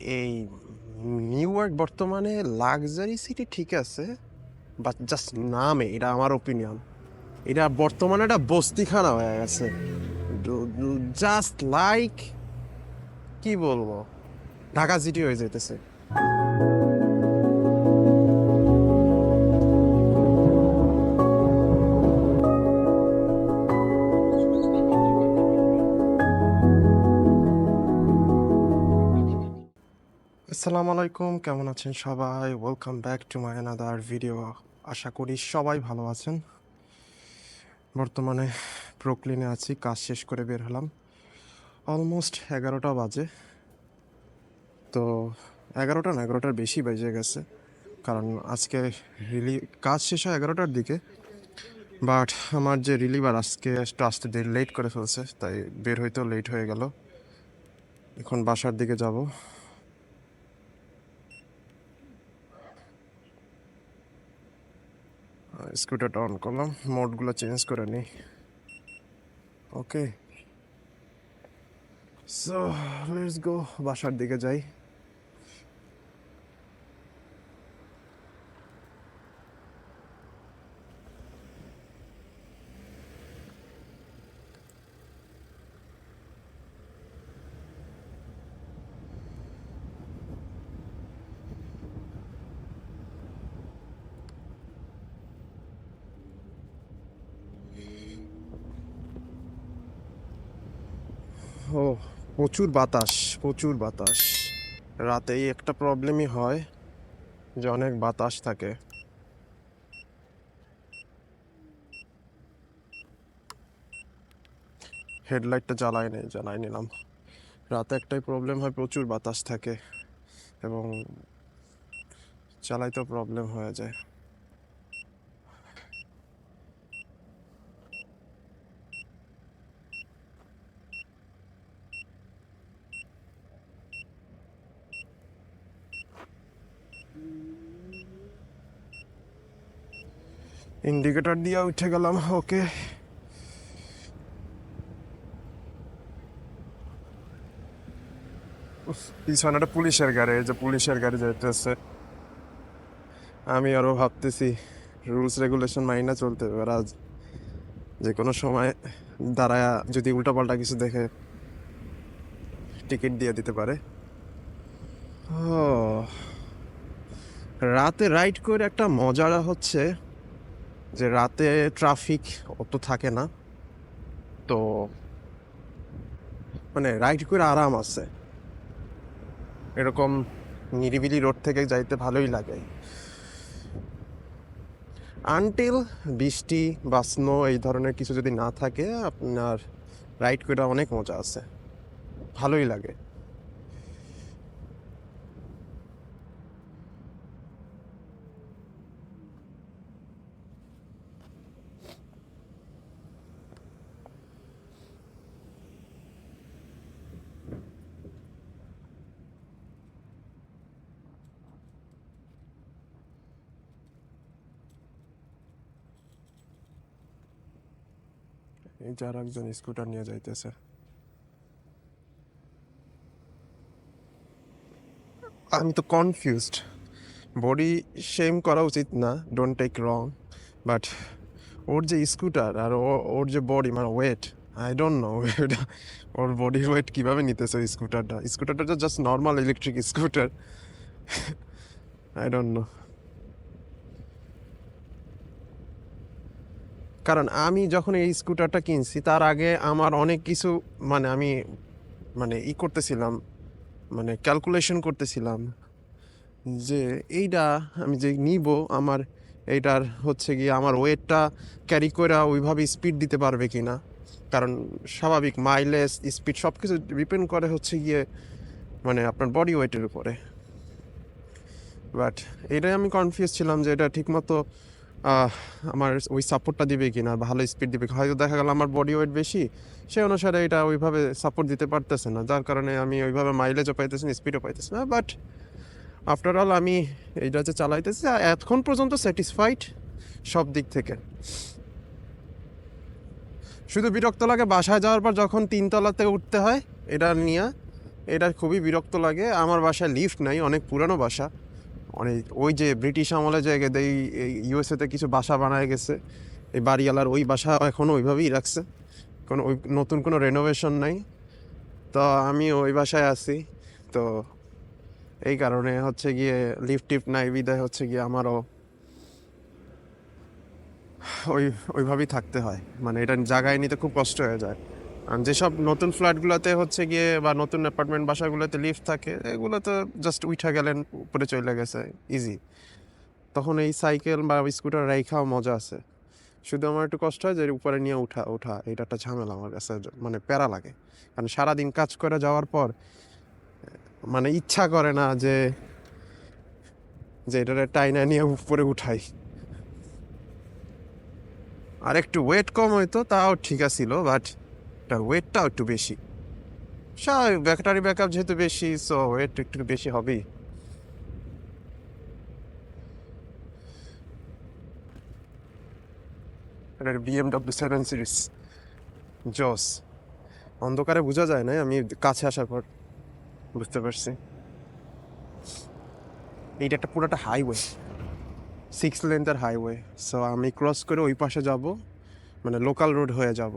এই New York বর্তমানে luxury city ঠিক আছে বাট জাস্ট নামে, এটা আমার ওপিনিয়ন এটা বর্তমানে একটা বস্তিখানা হয়ে গেছে। জাস্ট লাইক কি বলব? ঢাকা সিটি হয়ে যেতেছে। আসসালামু আলাইকুম, কেমন আছেন সবাই? Welcome back to my another video আশা করি সবাই ভালো আছেন। বর্তমানে প্রোক্লিনে আছি, কাজ শেষ করে বের হলাম। অলমোস্ট এগারোটা বাজে। তো এগারোটা না, এগারোটার বেশি বেজে গেছে। কারণ আজকে রিলি, কাজ শেষ হয় এগারোটার দিকে। বাট আমার যে রিলিভার আজকে একটু আসতে দেরি লেট করে ফেলছে, তাই বের হইতেও লেট হয়ে গেল। এখন বাসার দিকে যাব। স্কুটারটা অন করলাম। মোডগুলো চেঞ্জ করে নিই। ওকে সো লেটস গো বাসার দিকে যাই ও প্রচুর বাতাস প্রচুর বাতাস। রাতেই একটা প্রবলেমই হয় যে অনেক বাতাস থাকে। হেডলাইটটা জ্বালাই নেই জ্বালাই নিলাম। রাতে একটাই প্রবলেম হয়, প্রচুর বাতাস থাকে এবং চালাইতেও প্রবলেম হয়ে যায়। ইন্ডিকেটর দিয়ে উঠে গেলাম ওকে পিছনে একটা পুলিশের গাড়ি যে পুলিশের গাড়ি যাইতেছে। আমি আরও ভাবতেছি রুলস রেগুলেশন মাইনা চলতে হবে আজ যে কোনো সময় দাঁড়ায় যদি উল্টাপাল্টা কিছু দেখে টিকিট দিয়ে দিতে পারে। ও, রাতে রাইড করে একটা মজাটা হচ্ছে যে রাতে ট্রাফিক অত থাকে না, তো মানে রাইড করে আরাম আছে। এরকম নিরিবিলি রোড থেকে যাইতে ভালোই লাগে। আনটিল বৃষ্টি বা স্নো এই ধরনের কিছু যদি না থাকে, আপনার রাইড করে অনেক মজা আছে। ভালোই লাগে। এই যার একজন স্কুটার নিয়ে যাইতেছে। আমি তো কনফিউজড বডি শেম করা উচিত না ডোন্ট টেক রং বাট ওর যে স্কুটার আর ওর যে বডি মানে ওয়েট আই ডোন্ট নো ওর বডির ওয়েট কীভাবে নিতেছে স্কুটারটা। স্কুটারটা তো just normal electric scooter. I don't know কারণ আমি যখন এই স্কুটারটা কিনছি, তার আগে আমার অনেক কিছু মানে আমি মানে ই করতেছিলাম মানে ক্যালকুলেশন করতেছিলাম যে এইটা আমি যে নিব, আমার এইটার হচ্ছে গিয়ে আমার ওয়েটটা ক্যারি করে ওইভাবে স্পিড দিতে পারবে কি না কারণ স্বাভাবিক মাইলেজ স্পিড সব কিছু ডিপেন্ড করে হচ্ছে গিয়ে মানে আপনার বডি ওয়েটের উপরে। বাট এটাই আমি কনফিউজ ছিলাম যে এটা ঠিকমতো আমার ওই সাপোর্টটা দিবে কি না ভালো স্পিড দিবে? হয়তো দেখা গেল আমার বডি ওয়েট বেশি সেই অনুসারে এটা ওইভাবে সাপোর্ট দিতে পারতেছে না। যার কারণে আমি ওইভাবে মাইলেজও পাইতেছি না স্পিডও পাইতেছি না। বাট আফটার অল আমি এইটা যে চালাইতেছি এখন পর্যন্ত স্যাটিসফাইড সব দিক থেকে। শুধু বিরক্ত লাগে, বাসায় যাওয়ার পর যখন তিনতলাতে উঠতে হয়, এটা নিয়ে, এটা খুবই বিরক্ত লাগে। আমার বাসায় লিফট নাই, অনেক পুরানো বাসা। অনেক ওই যে ব্রিটিশ আমলে যে ইউএসএতে কিছু বাসা বানায় গেছে। এই বাড়িওয়ালার ওই বাসা এখনও ওইভাবেই রাখছে। কোনো ওই নতুন কোনো রেনোভেশন নাই। তো আমি ওই বাসায় আছি। তো এই কারণে হচ্ছে গিয়ে লিফট টিফট নাই, বিদায় হচ্ছে গিয়ে আমারও ওই, ওইভাবেই থাকতে হয়। মানে এটা জায়গায় নিতে খুব কষ্ট হয়ে যায়। যেসব নতুন ফ্ল্যাটগুলোতে হচ্ছে গিয়ে বা নতুন অ্যাপার্টমেন্ট বাসাগুলোতে লিফট থাকে এগুলো তো জাস্ট উঠা গেলেন, উপরে চলে গেছে ইজি তখন এই সাইকেল বা স্কুটার রাইখাও মজা আছে। শুধু আমার একটু কষ্ট হয় যে উপরে নিয়ে উঠা, ওঠা, এটা একটা ঝামেলা আমার কাছে মানে প্যারা লাগে। কারণ সারাদিন কাজ করে যাওয়ার পর মানে ইচ্ছা করে না যে যে এটারে টাইনা নিয়ে উপরে উঠাই। আর একটু ওয়েট কম হইতো, তাও ঠিক আছিল বাট এটার ওয়েটটাও একটু বেশি। স্বাভাবিক, ব্যাটারি ব্যাকআপ যেহেতু বেশি সো ওয়েট একটু বেশি হবেই। এটার বিএমডব্লিউ সেভেন সিরিজ জস অন্ধকারে বোঝা যায় না, আমি কাছে আসার পর। বুঝতে পারছি। এইটা একটা পুরোটা হাইওয়ে সিক্স লেন্থের হাইওয়ে সো আমি ক্রস করে ওই পাশে যাব। মানে লোকাল রোড হয়ে যাব।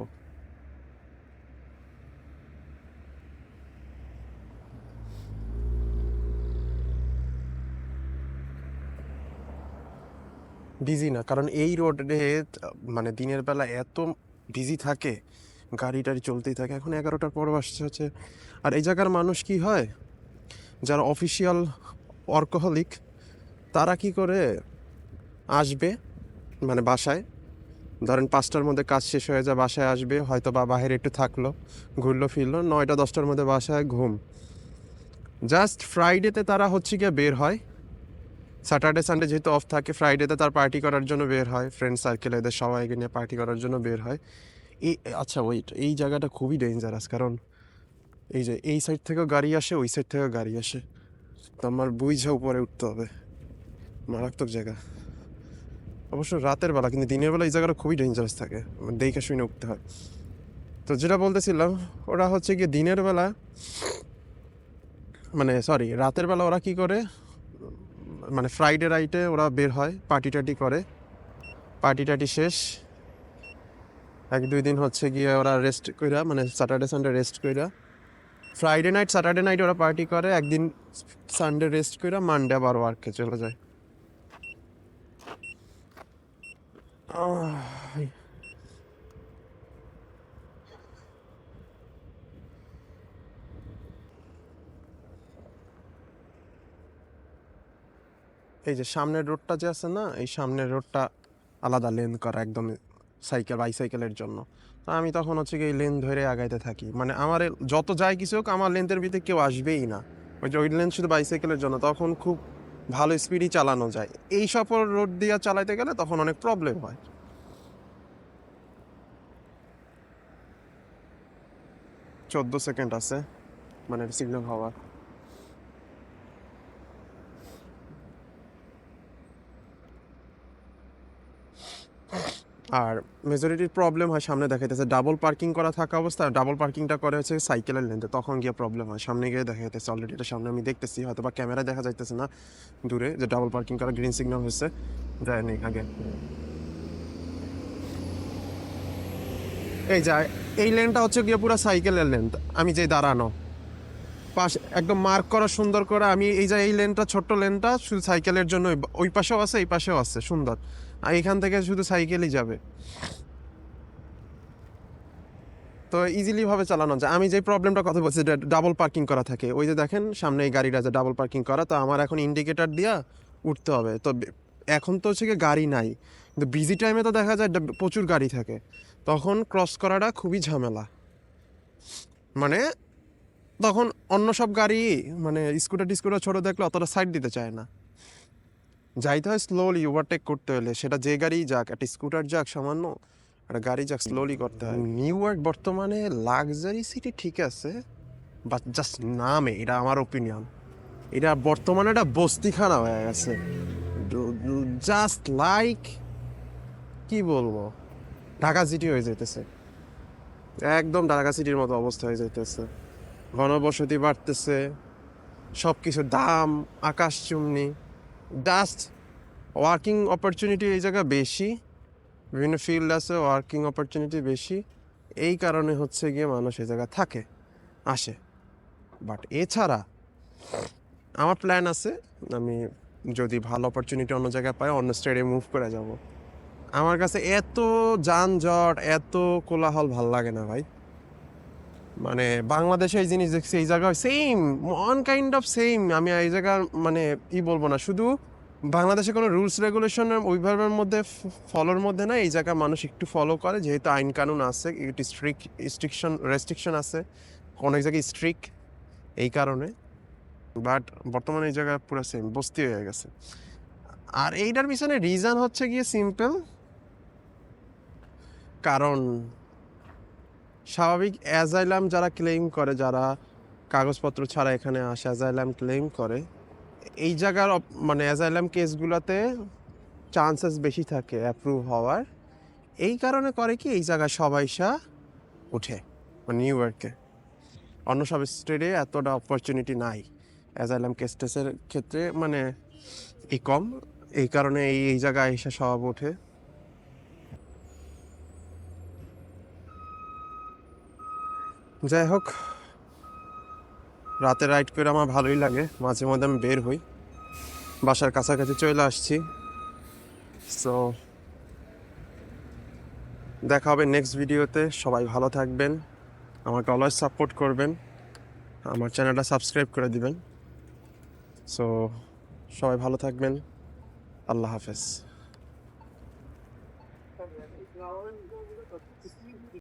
বিজি না। কারণ এই রোডে মানে দিনের বেলা এত বিজি থাকে, গাড়ি টাড়ি চলতেই থাকে, এখন এগারোটার পর আসছে হচ্ছে। আর এই জায়গার মানুষ কি হয়, যারা অফিসিয়াল অর্কহলিক তারা কি করে, আসবে মানে বাসায়। ধরেন পাঁচটার মধ্যে কাজ শেষ হয়ে যায়, বাসায় আসবে, হয়তো বা বাইরে একটু থাকল, ঘুরলো, ফিরলো, নয়টা, দশটার মধ্যে বাসায়, ঘুম। জাস্ট ফ্রাইডেতে তারা হচ্ছে গিয়ে বের হয় স্যাটারডে সানডে যেহেতু অফ থাকে ফ্রাইডেতে তার পার্টি করার জন্য বের হয়। ফ্রেন্ড সার্কেল এদের সবাইকে নিয়ে পার্টি করার জন্য বের হয়। এই আচ্ছা ওইট এই জায়গাটা খুবই ডেঞ্জারাস কারণ এই যে এই সাইড থেকেও গাড়ি আসে, ওই সাইড থেকেও গাড়ি আসে। তো আমার বুঝে উপরে উঠতে হবে। মারাত্মক জায়গা। অবশ্য রাতের বেলা, কিন্তু দিনের বেলা এই জায়গাটা খুবই ডেঞ্জারাস থাকে। দেখে শুনে উঠতে হয়। তো যেটা বলতেছিলাম, ওরা হচ্ছে গিয়ে দিনের বেলা মানে সরি রাতের বেলা ওরা কি করে? মানে ফ্রাইডে রাইটে ওরা বের হয় পার্টি টার্টি করে। পার্টি টার্টি শেষ। এক দুই দিন হচ্ছে গিয়ে ওরা রেস্ট কইরা মানে স্যাটারডে সানডে রেস্ট কইরা। ফ্রাইডে নাইট স্যাটারডে নাইট ওরা পার্টি করে, একদিন সানডে রেস্ট কইরা মানডে আবার ওয়ার্কে চলে যায়। এই যে সামনের রোডটা যে আছে না, এই সামনের রোডটা আলাদা লেন করা একদম সাইকেল বাইসাইকেলের জন্য। তো আমি তখন হচ্ছে কি এই লেন ধরে আগাইতে থাকি। মানে আমার যত যায় কিছু হোক, আমার লেন্থের ভিতরে কেউ আসবেই না। ওই যে ওই লেন শুধু বাইসাইকেলের জন্য, তখন খুব ভালো স্পিডই চালানো যায়। এই সফর রোড দিয়ে চালাইতে গেলে তখন অনেক প্রবলেম হয়। চোদ্দ সেকেন্ড আছে মানে সিগন্যাল হওয়ার। আর মেজরিটির প্রবলেম হয়, সামনে দেখাইতেছে ডাবল পার্কিং করা থাকা অবস্থা ডাবল পার্কিংটা করে হচ্ছে সাইকেলের লেন্থে তখন গিয়ে প্রবলেম হয়, সামনে গিয়ে দেখা যাইতেছে অলরেডি এটা সামনে আমি দেখতেছি হয়তো বা ক্যামেরা দেখা যাইতেছে না দূরে যে ডাবল পার্কিং করা গ্রিন সিগন্যাল হয়েছে। যায়নি আগে। এই যা, এই লেনটা হচ্ছে গিয়ে পুরো সাইকেলের লেন্থ আমি যে দাঁড়ানো। পাশ, একদম মার্ক করা, সুন্দর করে, আমি এই যে এই লেনটা ছোট্ট লেনটা শুধু সাইকেলের জন্য ওই পাশেও আছে, এই পাশেও আছে, সুন্দর। এখান থেকে শুধু সাইকেলই যাবে। তো ইজিলি ভাবে চালানো যায়। আমি যে প্রবলেমটা কথা বলছি ডাবল পার্কিং করা থাকে। ওই যে দেখেন, সামনে এই গাড়িটা যে ডাবল পার্কিং করা, তো আমার এখন ইন্ডিকেটার দিয়া উঠতে হবে। তো এখন তো হচ্ছে গাড়ি নাই। কিন্তু বিজি টাইমে তো দেখা যায় প্রচুর গাড়ি থাকে। তখন ক্রস করাটা খুবই ঝামেলা। মানে তখন অন্য সব গাড়ি মানে স্কুটার টিস্কুটার ছোটো দেখলে অতটা সাইড দিতে চায় না। যাইতে হয় স্লোলি ওভারটেক করতে হলে। সেটা যে গাড়ি যাক, একটা স্কুটার যাক সামান্য, একটা গাড়ি যাক স্লোলি করতে হয়। নিউ ইয়র্ক বর্তমানে লাক্সারি সিটি ঠিক আছে বাট জাস্ট নামে, এটা আমার ওপিনিয়ন এটা বর্তমানে একটা বস্তিখানা হয়ে গেছে। জাস্ট লাইক কি বলব? ঢাকা সিটি হয়ে যেতেছে একদম ঢাকা সিটির মতো অবস্থা হয়ে যেতেছে ঘনবসতি বাড়তেছে সব কিছুর দাম, আকাশ চুমনি। ডাস্ট ওয়ার্কিং অপরচুনিটি এই জায়গায় বেশি। বিভিন্ন ফিল্ড আছে ওয়ার্কিং অপরচুনিটি বেশি। এই কারণে হচ্ছে গিয়ে মানুষ এই জায়গায় থাকে, আসে। বাট এছাড়া আমার প্ল্যান আছে, আমি যদি ভালো অপরচুনিটি অন্য জায়গায় পাই, অন্য স্টেটে মুভ করে যাব। আমার কাছে এত যানজট, এত কোলাহল ভালো লাগে না ভাই। মানে বাংলাদেশে এই জিনিস দেখছি, এই জায়গায় same one kind of same আমি এই জায়গার মানে ই বলব না, শুধু বাংলাদেশে কোনো রুলস রেগুলেশন ওইভাবের মধ্যে ফলোর মধ্যে না, এই জায়গায় মানুষ একটু ফলো করে, যেহেতু আইন কানুন আছে, একটু স্ট্রিক স্ট্রিকশন রেস্ট্রিকশন আছে অনেক জায়গায় স্ট্রিক এই কারণে বাট বর্তমানে এই জায়গায় পুরো সেম বস্তি হয়ে গেছে। আর এইটার পিছনে রিজন হচ্ছে গিয়ে সিম্পল কারণ স্বাভাবিক অ্যাজাইলাম যারা ক্লেম করে, যারা কাগজপত্র ছাড়া এখানে আসে অ্যাজাইলাম ক্লেম করে, এই জায়গার মানে অ্যাজাইলাম কেসগুলোতে চান্সেস বেশি থাকে অ্যাপ্রুভ হওয়ার। এই কারণে করে কি, এই জায়গায় সবাই সা উঠে মানে নিউ ইয়র্কে অন্য সব স্টেটে এতটা অপরচুনিটি নাই অ্যাজাইলাম কেস টেসের ক্ষেত্রে মানে এই কম। এই কারণে এই এই জায়গায় এসে সব ওঠে। যাই হোক রাতে রাইড করে আমার ভালোই লাগে। মাঝে মধ্যে আমি বের হই। বাসার কাছাকাছি চলে আসছি। সো দেখা হবে নেক্সট ভিডিওতে সবাই ভালো থাকবেন। আমাকে অলওয়েজ সাপোর্ট করবেন। আমার চ্যানেলটা সাবস্ক্রাইব করে দিবেন। সো সবাই ভালো থাকবেন। আল্লাহ হাফেজ।